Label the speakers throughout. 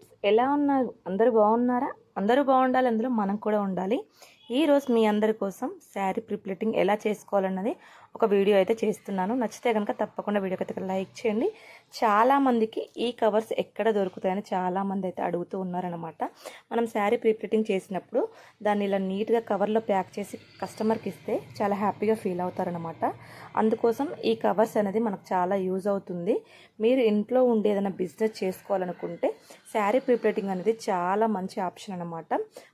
Speaker 1: Friends ఎలా ఉన్నారు? అందరూ బాగున్నారా? అందరూ బాగుండాలి అందులో మనం కూడా ఉండాలి. ఈరోజు మీ అందరి కోసం శారీ ప్రిప్లెటింగ్ ఎలా చేసుకోవాలన్నది ఒక వీడియో అయితే చేస్తున్నాను. నచ్చితే కనుక తప్పకుండా వీడియోకి అయితే లైక్ చేయండి. చాలామందికి ఈ కవర్స్ ఎక్కడ దొరుకుతాయని చాలామంది అయితే అడుగుతూ ఉన్నారనమాట మనం శారీ ప్రీప్రింటింగ్ చేసినప్పుడు దాన్ని ఇలా నీట్గా కవర్లో ప్యాక్ చేసి కస్టమర్కి ఇస్తే చాలా హ్యాపీగా ఫీల్ అవుతారనమాట అందుకోసం ఈ కవర్స్ అనేది మనకు చాలా యూజ్ అవుతుంది. మీరు ఇంట్లో ఉండి ఏదైనా బిజినెస్ చేసుకోవాలనుకుంటే శారీ ప్రీప్రింటింగ్ అనేది చాలా మంచి ఆప్షన్ అనమాట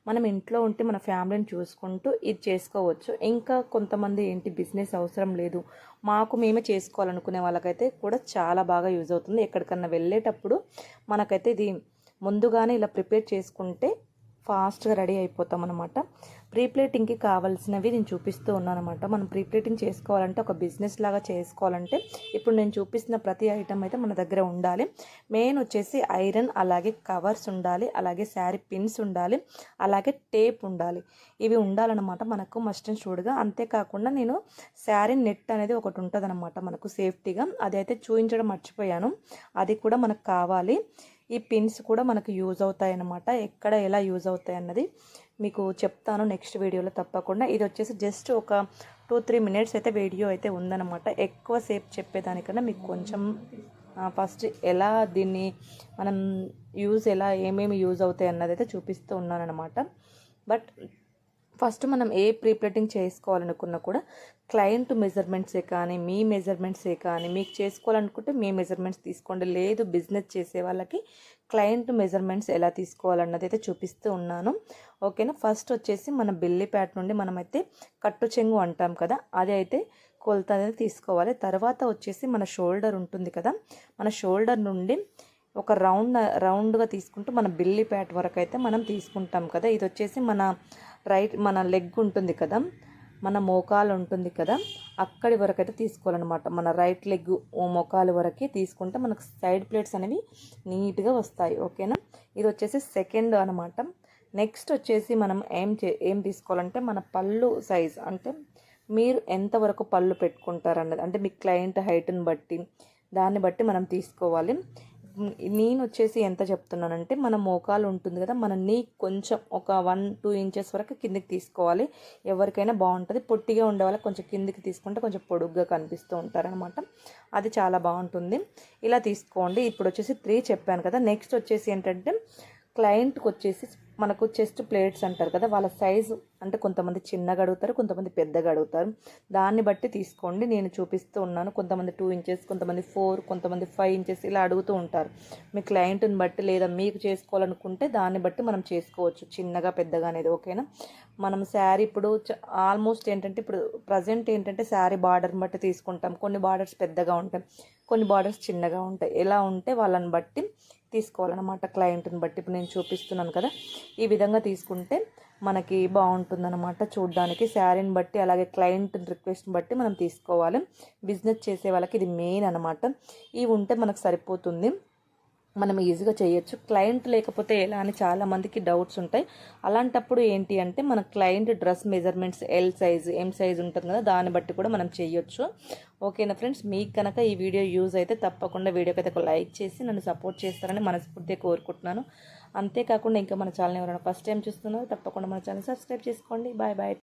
Speaker 1: మనం ఇంట్లో ఉంటే మన ఫ్యామిలీని చూసుకుంటూ ఇది చేసుకోవచ్చు. ఇంకా కొంతమంది ఏంటి బిజినెస్ అవసరం లేదు మాకు మేమే చేసుకోవాలనుకునే వాళ్ళకైతే కూడా చాలా బాగా యూజ్ అవుతుంది. ఎక్కడికన్నా వెళ్ళేటప్పుడు మనకైతే ఇది ముందుగానే ఇలా ప్రిపేర్ చేసుకుంటే ఫాస్ట్గా రెడీ అయిపోతాం అనమాట ప్రీప్లేటింగ్కి కావాల్సినవి నేను చూపిస్తూ ఉన్నాను అనమాట మనం ప్రీప్లేటింగ్ చేసుకోవాలంటే ఒక బిజినెస్ లాగా చేసుకోవాలంటే ఇప్పుడు నేను చూపిస్తున్న ప్రతి ఐటమ్ అయితే మన దగ్గర ఉండాలి. మెయిన్ వచ్చేసి ఐరన్ అలాగే కవర్స్ ఉండాలి అలాగే శారీ పిన్స్ ఉండాలి అలాగే టేప్ ఉండాలి. ఇవి ఉండాలన్నమాట మనకు మస్ట్ అండ్ షూడ్గా. అంతేకాకుండా నేను శారీ నెట్ అనేది ఒకటి ఉంటుంది మనకు సేఫ్టీగా. అది అయితే చూపించడం మర్చిపోయాను. అది కూడా మనకు కావాలి. ఈ పిన్స్ కూడా మనకు యూజ్ అవుతాయి అన్నమాట ఎక్కడ ఎలా యూజ్ అవుతాయి అన్నది మీకు చెప్తాను నెక్స్ట్ వీడియోలో తప్పకుండా. ఇది వచ్చేసి జస్ట్ ఒక టూ త్రీ మినిట్స్ అయితే వీడియో అయితే ఉందన్నమాట. ఎక్కువసేపు చెప్పేదానికన్నా మీకు కొంచెం ఫస్ట్ ఎలా దీన్ని మనం యూజ్ ఎలా ఏమేమి యూజ్ అవుతాయి అన్నది అయితే చూపిస్తూ ఉన్నానమాట బట్ ఫస్ట్ మనం ఏ ప్రీప్లేటింగ్ చేసుకోవాలనుకున్నా కూడా క్లయింట్ మెజర్మెంట్సే కానీ మీ మెజర్మెంట్సే కానీ మీకు చేసుకోవాలనుకుంటే మీ మెజర్మెంట్స్ తీసుకోండి. లేదు బిజినెస్ చేసే వాళ్ళకి క్లయింట్ మెజర్మెంట్స్ ఎలా తీసుకోవాలన్నది అయితే చూపిస్తూ ఉన్నాను. ఓకేనా? ఫస్ట్ వచ్చేసి మన బిల్లి ప్యాట్ నుండి మనమైతే కట్టు చెంగు అంటాం కదా అది అయితే కొలత అనేది తీసుకోవాలి. తర్వాత వచ్చేసి మన షోల్డర్ ఉంటుంది కదా మన షోల్డర్ నుండి ఒక రౌండ్ రౌండ్గా తీసుకుంటూ మన బిల్లి ప్యాట్ వరకు అయితే మనం తీసుకుంటాం కదా. ఇది వచ్చేసి మన రైట్ మన లెగ్ ఉంటుంది కదా మన మోకాలు ఉంటుంది కదా అక్కడి వరకు అయితే తీసుకోవాలన్నమాట. మన రైట్ లెగ్ మోకాలు వరకే తీసుకుంటే మనకు సైడ్ ప్లేట్స్ అనేవి నీట్గా వస్తాయి. ఓకేనా? ఇది వచ్చేసి సెకండ్ అనమాట నెక్స్ట్ వచ్చేసి మనం ఏం చే ఏం తీసుకోవాలంటే మన పళ్ళు సైజ్. అంటే మీరు ఎంతవరకు పళ్ళు పెట్టుకుంటారన్నది. అంటే మీ క్లయింట్ హైట్ని బట్టి దాన్ని బట్టి మనం తీసుకోవాలి. నేను వచ్చేసి ఎంత చెప్తున్నానంటే మన మోకాలు ఉంటుంది కదా మన నీ కొంచెం ఒక వన్ టూ ఇంచెస్ వరకు కిందికి తీసుకోవాలి. ఎవరికైనా బాగుంటుంది. పొట్టిగా ఉండే వాళ్ళకి కొంచెం కిందికి తీసుకుంటే కొంచెం పొడుగ్గా కనిపిస్తూ ఉంటారనమాట అది చాలా బాగుంటుంది. ఇలా తీసుకోండి. ఇప్పుడు వచ్చేసి త్రీ చెప్పాను కదా. నెక్స్ట్ వచ్చేసి ఏంటంటే క్లయింట్కి వచ్చేసి మనకు చెస్ట్ ప్లేట్స్ అంటారు కదా వాళ్ళ సైజు అంటే కొంతమంది చిన్నగా అడుగుతారు కొంతమంది పెద్దగా అడుగుతారు. దాన్ని బట్టి తీసుకోండి నేను చూపిస్తూ ఉన్నాను. కొంతమంది టూ ఇంచెస్ కొంతమంది ఫోర్ కొంతమంది ఫైవ్ ఇంచెస్ ఇలా అడుగుతూ ఉంటారు. మీ క్లయింట్ని బట్టి లేదా మీకు చేసుకోవాలనుకుంటే దాన్ని బట్టి మనం చేసుకోవచ్చు చిన్నగా పెద్దగా అనేది ఓకేనా మనం శారీ ఇప్పుడు ఆల్మోస్ట్ ఏంటంటే ఇప్పుడు ప్రజెంట్ ఏంటంటే శారీ బార్డర్ని బట్టి తీసుకుంటాం. కొన్ని బార్డర్స్ పెద్దగా ఉంటాయి కొన్ని బార్డర్స్ చిన్నగా ఉంటాయి. ఎలా ఉంటే వాళ్ళని బట్టి తీసుకోవాలన్నమాట క్లయింట్ని బట్టి. ఇప్పుడు నేను చూపిస్తున్నాను కదా ఈ విధంగా తీసుకుంటే మనకి బాగుంటుందన్నమాట చూడడానికి. శారీని బట్టి అలాగే క్లయింట్ రిక్వెస్ట్ని బట్టి మనం తీసుకోవాలి. బిజినెస్ చేసే వాళ్ళకి ఇది మెయిన్ అనమాట ఇవి ఉంటే మనకు సరిపోతుంది. మనం ఈజీగా చేయొచ్చు. క్లయింట్ లేకపోతే ఎలా అని చాలామందికి డౌట్స్ ఉంటాయి. అలాంటప్పుడు ఏంటి అంటే మన client dress measurements L size M size ఉంటుంది కదా దాన్ని బట్టి కూడా మనం చేయొచ్చు. ఓకేనా ఫ్రెండ్స్ మీకు కనుక ఈ వీడియో యూజ్ అయితే తప్పకుండా వీడియోకి అయితే ఒక లైక్ చేసి నన్ను సపోర్ట్ చేస్తారని మనస్ఫూర్తిగా కోరుకుంటున్నాను. అంతేకాకుండా ఇంకా మన ఛానల్ ఎవరైనా ఫస్ట్ టైం చూస్తున్నారో తప్పకుండా మన ఛానల్ సబ్స్క్రైబ్ చేసుకోండి. Bye bye